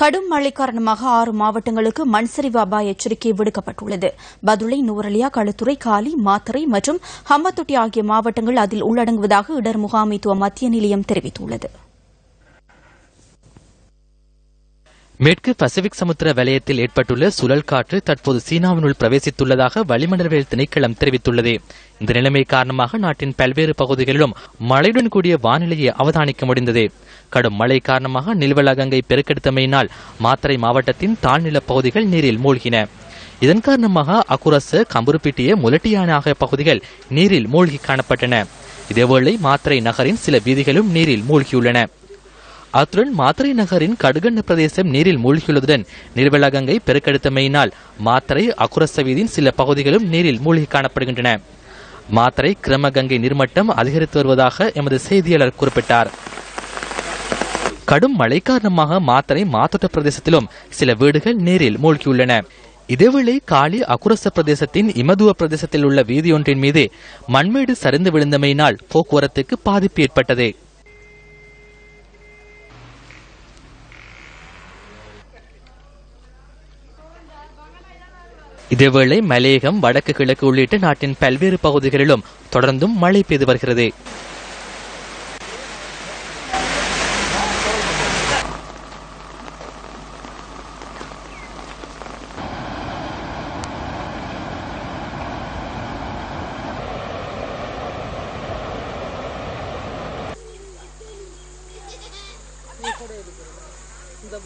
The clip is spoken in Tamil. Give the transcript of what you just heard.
கடும் மழை காரணமாக ஆறு மாவட்டங்களுக்கு மண்சரிவு அபாய எச்சரிக்கை விடுக்கப்பட்டுள்ளது. பதுளை நூரலியா களுத்துறை காலி மாத்தறை மற்றும் ஹம்மத்தொட்டி ஆகிய மாவட்டங்கள் அதில் உள்ளடங்குவதாக இடர் முகாமைத்துவ மத்திய நிலையம் தெரிவித்துள்ளது. மேற்கு பசிபிக் சமுத்திர வலயத்தில் ஏற்பட்டுள்ள சுழல் காற்று தற்போது சீனாவினுள் பிரவேசித்துள்ளதாக வளிமண்டலவியல் திணைக்களம் தெரிவித்துள்ளது. இந்த நிலைமை காரணமாக நாட்டின் பல்வேறு பகுதிகளிலும் மழையுடன் கூடிய வானிலையை அவதானிக்க முடிந்தது. கடும் மழை காரணமாக நில்வலகங்கை பெருக்கெடுத்தமையினால் மாத்தரை மாவட்டத்தின் தாழ்நில பகுதிகள் நீரில் மூழ்கின. இதன் காரணமாக அக்குரசு கம்புருப்பிட்டிய முலட்டியான ஆகிய பகுதிகள் நீரில் மூழ்கி காணப்பட்டன. இதேவேளை மாத்திரை நகரின் சில வீதிகளும் நீரில் மூழ்கியுள்ளன. அத்துடன் மாத்திரை நகரின் கடுகண்ண பிரதேசம் நீரில் மூழ்கியுள்ளதுடன் நிர்வலகங்கை பெருக்கெடுத்தமையினால் மாத்திரை அக்குரச வீதியின் சில பகுதிகளும் நீரில் மூழ்கி காணப்படுகின்றன. மாத்தறை கிரமகங்கை நீர்மட்டம் அதிகரித்து வருவதாக எமது செய்தியாளர் குறிப்பிட்டார். கடும் மழை காரணமாக மாத்திரை மாத்தோட்ட பிரதேசத்திலும் சில வீடுகள் நீரில் மூழ்கியுள்ளன. இதேவேளை காலி அக்குரச பிரதேசத்தின் இமதுவ பிரதேசத்தில் உள்ள வீதியொன்றின் மீது மண்மேடு சரிந்து விழுந்தமையினால் போக்குவரத்துக்கு பாதிப்பு ஏற்பட்டது. இதேவேளை மலையகம் வடக்கு கிழக்கு உள்ளிட்ட நாட்டின் பல்வேறு பகுதிகளிலும் தொடர்ந்தும் மழை பெய்து வருகிறது. இந்த